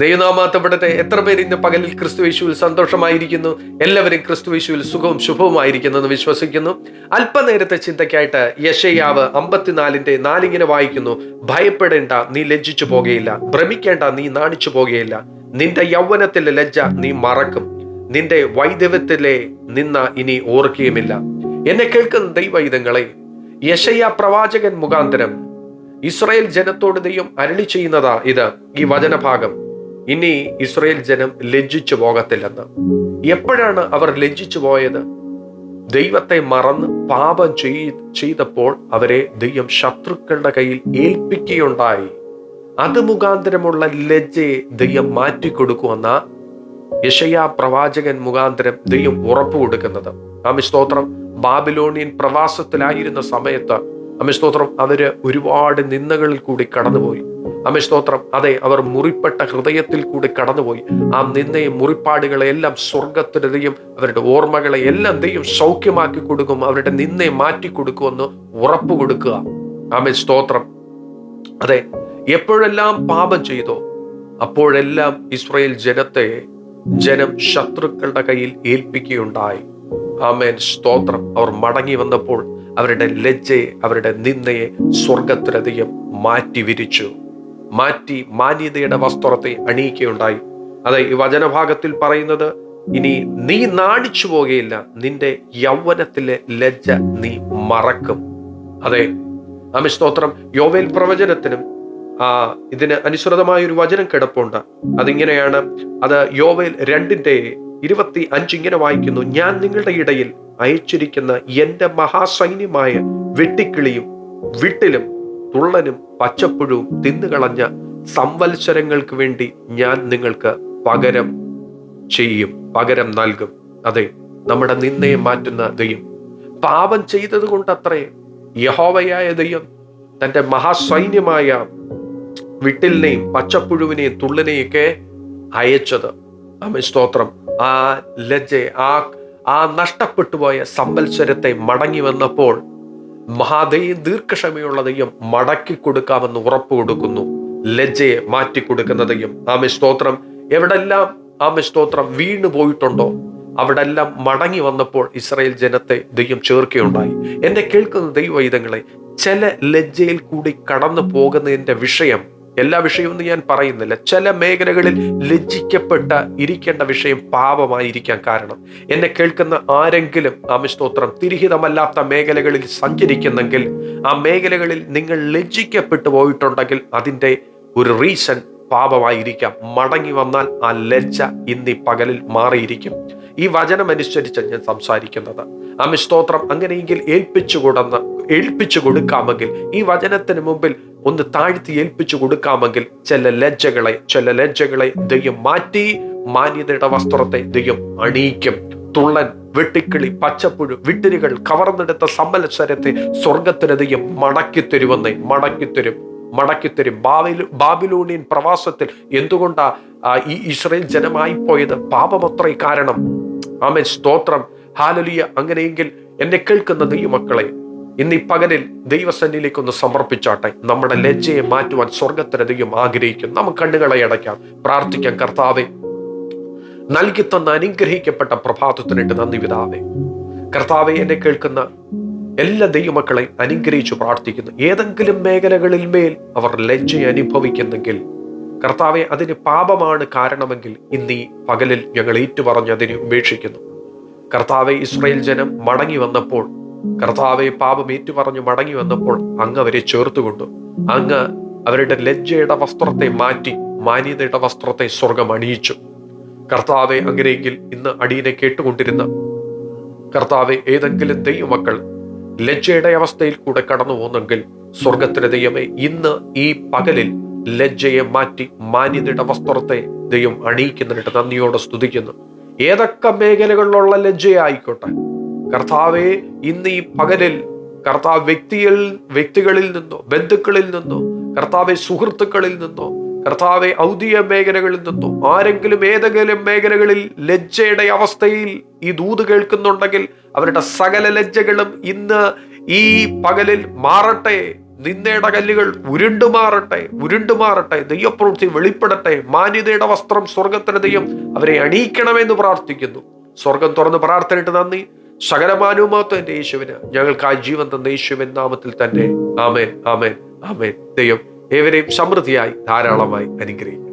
ദൈവനാമാത്തപ്പെടട്ടെ. എത്ര പേര് ഇന്ന് പകലിൽ ക്രിസ്തുവേശുവിൽ സന്തോഷമായിരിക്കുന്നു? എല്ലാവരും ക്രിസ്തുവേശുവിൽ സുഖവും ശുഭവുമായിരിക്കുന്നു എന്ന് വിശ്വസിക്കുന്നു. അല്പനേരത്തെ ചിന്തയ്ക്കായിട്ട് യശയാവ് അമ്പത്തിനാലിന്റെ നാലിങ്ങനെ വായിക്കുന്നു. ഭയപ്പെടേണ്ട നീ ലജ്ജിച്ചു പോകുകയില്ല ഭ്രമിക്കേണ്ട നീ നാണിച്ചു പോകുകയില്ല നിന്റെ യൗവനത്തിലെ ലജ്ജ നീ മറക്കും. നിന്റെ വൈദവ്യത്തിലെ നിന്ന ഇനി ഓർക്കുകയുമില്ല. എന്നെ കേൾക്കുന്ന ദൈവൈതങ്ങളെ യശയ പ്രവാചകൻ മുഖാന്തരം ഇസ്രായേൽ ജനത്തോട് ദൈവം അരളി ചെയ്യുന്നതാ ഇത് ഈ വചനഭാഗം. ഇനി ഇസ്രയേൽ ജനം ലജ്ജിച്ചു പോകത്തില്ലെന്ന്. എപ്പോഴാണ് അവർ ലജ്ജിച്ചു പോയത്? ദൈവത്തെ മറന്ന് പാപം ചെയ്- ചെയ്തപ്പോൾ അവരെ ദൈവം ശത്രുക്കളുടെ കയ്യിൽ ഏൽപ്പിക്കുകയുണ്ടായി. അത് മുഖാന്തരമുള്ള ലജ്ജയെ ദൈവം മാറ്റിക്കൊടുക്കുമെന്ന യശയാ പ്രവാചകൻ മുഖാന്തരം ദൈവം ഉറപ്പു കൊടുക്കുന്നത് ആ സ്തോത്രം. ബാബിലോണിയൻ പ്രവാസത്തിലായിരുന്ന സമയത്ത് അമ്മ സ്തോത്രം. അവർ ഒരുപാട് നിന്ദകളിൽ കൂടി കടന്നുപോയി. അമ്മ സ്തോത്രം. അതെ അവർ മുറിപ്പെട്ട ഹൃദയത്തിൽ കൂടി കടന്നുപോയി. ആ നിന്നയും മുറിപ്പാടുകളെ എല്ലാം സ്വർഗത്തിന് ദൈവം അവരുടെ ഓർമ്മകളെ എല്ലാം ദൈവം സൗഖ്യമാക്കി കൊടുക്കും. അവരുടെ നിന്നയെ മാറ്റി കൊടുക്കുമെന്ന് ഉറപ്പ് കൊടുക്കുക. ആമേ സ്തോത്രം. അതെ എപ്പോഴെല്ലാം പാപം ചെയ്തോ അപ്പോഴെല്ലാം ഇസ്രയേൽ ജനത്തെ ജനം ശത്രുക്കളുടെ കയ്യിൽ ഏൽപ്പിക്കുകയുണ്ടായി. ആമേൻ. സ്തോത്രം. അവർ മടങ്ങി വന്നപ്പോൾ അവരുടെ ലജ്ജയെ അവരുടെ നിന്ദയെ സ്വർഗത്തിലധികം മാറ്റി വിരിച്ചു. മാറ്റി മാന്യതയുടെ വസ്ത്രത്തെ അണിയിക്കുകയുണ്ടായി. അതെ ഈ വചനഭാഗത്തിൽ പറയുന്നത് ഇനി നീ നാണിച്ചു പോകുകയില്ല നിന്റെ യൗവനത്തിലെ ലജ്ജ നീ മറക്കും. അതെ ആമേ സ്തോത്രം യോവേൽ പ്രവചനത്തിനും ആ ഇതിന് അനുസൃതമായ ഒരു വചനം കിടപ്പുണ്ട്. അതിങ്ങനെയാണ് അത് യോവേൽ രണ്ടിന്റെ ഇരുപത്തി അഞ്ച് ഇങ്ങനെ വായിക്കുന്നു ഞാൻ നിങ്ങളുടെ ഇടയിൽ അയച്ചിരിക്കുന്ന എന്റെ മഹാസൈന്യമായ വെട്ടിക്കിളിയും വിട്ടിലും തുള്ളനും പച്ചപ്പുഴുവും തിന്നുകളഞ്ഞ സംവത്സരങ്ങൾക്ക് വേണ്ടി ഞാൻ നിങ്ങൾക്ക് പകരം ചെയ്യും പകരം നൽകും. അതെ നമ്മുടെ നിന്നയെ മാറ്റുന്ന ദൈവം. പാപം ചെയ്തത് കൊണ്ടത്രേ യഹോവയായ ദൈവം തന്റെ മഹാസൈന്യമായ വിട്ടിലിനെയും പച്ചപ്പുഴുവിനെയും തുള്ളിനെയൊക്കെ അയച്ചത്. അമ്മ സ്തോത്രം. ആ ലജ്ജ ആ ആ നഷ്ടപ്പെട്ടു പോയ സംവത്സരത്തെ മടങ്ങി വന്നപ്പോൾ മഹാദൈവം ദീർഘക്ഷമയുള്ള മടക്കി കൊടുക്കാമെന്ന് ഉറപ്പ് കൊടുക്കുന്നു. ലജ്ജയെ മാറ്റി കൊടുക്കുന്ന ദൈവം ആമേ സ്തോത്രം. എവിടെല്ലാം ആമേ സ്തോത്രം വീണു പോയിട്ടുണ്ടോ അവിടെല്ലാം മടങ്ങി വന്നപ്പോൾ ഇസ്രായേൽ ജനത്തെ ദൈവം ചേർക്കുകയുണ്ടായി. എന്നെ കേൾക്കുന്ന ദൈവവൈദങ്ങളെ ചില ലജ്ജയിൽ കൂടി കടന്നു പോകുന്നതിന്റെ വിഷയം എല്ലാ വിഷയവും ഞാൻ പറയുന്നില്ല. ചില മേഖലകളിൽ ലജ്ജിക്കപ്പെട്ട ഇരിക്കേണ്ട വിഷയം പാപമായിരിക്കാൻ കാരണം. എന്നെ കേൾക്കുന്ന ആരെങ്കിലും ആമിസ്തോത്രം തിരിഹിതമല്ലാത്ത മേഖലകളിൽ സഞ്ചരിക്കുന്നെങ്കിൽ ആ മേഖലകളിൽ നിങ്ങൾ ലജ്ജിക്കപ്പെട്ടു പോയിട്ടുണ്ടെങ്കിൽ അതിന്റെ ഒരു റീസൺ പാപമായിരിക്കാം. മടങ്ങി വന്നാൽ ആ ലജ്ജ ഇന്നീ പകലിൽ മാറിയിരിക്കും. ഈ വചനം ഞാൻ സംസാരിക്കുന്നത്. ആമി സ്തോത്രം അങ്ങനെയെങ്കിൽ ഏൽപ്പിച്ചു കൊടുന്ന് ഏൽപ്പിച്ചു കൊടുക്കാമെങ്കിൽ ഈ വചനത്തിന് മുമ്പിൽ ഒന്ന് താഴ്ത്തി ഏൽപ്പിച്ചു കൊടുക്കാമെങ്കിൽ ചില ലജ്ജകളെ ചില ലജ്ജകളെ ദൈവം മാറ്റി മാന്യതയുടെ വസ്ത്രത്തെ ദൈവം അണിയിക്കും. തുള്ളൻ വെട്ടിക്കിളി പച്ചപ്പുഴു വിട്ടിരികൾ കവർന്നെടുത്ത സമ്മത്സരത്തെ സ്വർഗത്തിന് ദൈവം മടക്കിത്തരുമെന്നേ മടക്കിത്തരും മടക്കിത്തരും ബാബിലു ബാബിലൂണിയൻ പ്രവാസത്തിൽ എന്തുകൊണ്ടാ ഈ ഇസ്രയേൽ ജനമായി പോയത്? പാപമത്രേ കാരണം. ആമേൻ. സ്തോത്രം. ഹാലലിയ. അങ്ങനെയെങ്കിൽ എന്നെ കേൾക്കുന്ന ദൈവമക്കളെ ഇന്ന് ഈ പകലിൽ ദൈവസന്നിധിയിലേക്ക് ഒന്ന് സമർപ്പിച്ചാട്ടെ. നമ്മുടെ ലജ്ജയെ മാറ്റുവാൻ സ്വർഗത്തിനധികം ആഗ്രഹിക്കും. നമുക്ക് കണ്ണുകളെ അടയ്ക്കാം. പ്രാർത്ഥിക്കാം കർത്താവെ. നൽകി തന്ന അനുഗ്രഹിക്കപ്പെട്ട പ്രഭാതത്തിനിട്ട് നന്ദി വിതാവെ കർത്താവെ എന്നെ കേൾക്കുന്ന എല്ലാ ദൈവമക്കളെയും അനുഗ്രഹിച്ചു പ്രാർത്ഥിക്കുന്നു. ഏതെങ്കിലും മേഖലകളിൽ മേൽ അവർ ലജ്ജ അനുഭവിക്കുന്നെങ്കിൽ കർത്താവെ അതിന് പാപമാണ് കാരണമെങ്കിൽ ഇന്ന് ഈ പകലിൽ ഞങ്ങൾ ഏറ്റുപറഞ്ഞ് അതിനെ ഉപേക്ഷിക്കുന്നു. കർത്താവെ ഇസ്രയേൽ ജനം മടങ്ങി വന്നപ്പോൾ കർത്താവെ പാപം ഏറ്റുപറഞ്ഞു മടങ്ങി വന്നപ്പോൾ അങ്ങ് അവരെ ചേർത്തുകൊണ്ടു. അങ്ങ് അവരുടെ ലജ്ജയുടെ വസ്ത്രത്തെ മാറ്റി മാന്യതയുടെ വസ്ത്രത്തെ സ്വർഗം അണിയിച്ചു. കർത്താവെ അങ്ങനെയെങ്കിൽ ഇന്ന് അടിയനെ കേട്ടുകൊണ്ടിരുന്ന കർത്താവെ ഏതെങ്കിലും ദൈവമക്കൾ ലജ്ജയുടെ അവസ്ഥയിൽ കൂടെ കടന്നു പോകുന്നെങ്കിൽ സ്വർഗത്തിലെ ദൈവമേ ഇന്ന് ഈ പകലിൽ ലജ്ജയെ മാറ്റി മാന്യതയുടെ വസ്ത്രത്തെ ദൈവം അണിയിക്കുന്നതിനായിട്ട് നന്ദിയോടെ സ്തുതിക്കുന്നു. ഏതൊക്കെ മേഖലകളിലുള്ള ലജ്ജയായിക്കോട്ടെ കർത്താവെ ഇന്ന് ഈ പകലിൽ കർത്താവ് വ്യക്തിയിൽ വ്യക്തികളിൽ നിന്നോ ബന്ധുക്കളിൽ നിന്നോ കർത്താവെ സുഹൃത്തുക്കളിൽ നിന്നോ കർത്താവെ ഔദ്യോഗിക മേഖലകളിൽ നിന്നോ ആരെങ്കിലും ഏതെങ്കിലും മേഖലകളിൽ ലജ്ജയുടെ അവസ്ഥയിൽ ഈ ദൂത് കേൾക്കുന്നുണ്ടെങ്കിൽ അവരുടെ സകല ലജ്ജകളും ഇന്ന് ഈ പകലിൽ മാറട്ടെ. നിന്നയുടെ കല്ലുകൾ ഉരുണ്ടു മാറട്ടെ ഉരുണ്ടു മാറട്ടെ. ദൈവപ്രവൃത്തി വെളിപ്പെടട്ടെ. മാന്യതയുടെ വസ്ത്രം സ്വർഗത്തിന് ദൈവം അവരെ അണിയിക്കണമെന്ന് പ്രാർത്ഥിക്കുന്നു. സ്വർഗം തുറന്ന് പ്രാർത്ഥനയിട്ട് നന്ദി. സകലമാനുമത്വം എന്റെ യേശുവിന് ആ ജീവൻ തന്ന യേശുവിൻ നാമത്തിൽ തന്നെ. ആമേൻ ആമേൻ ആമേൻ. ദൈവം ഏവരെയും സമൃദ്ധിയായി ധാരാളമായി അനുഗ്രഹിക്കും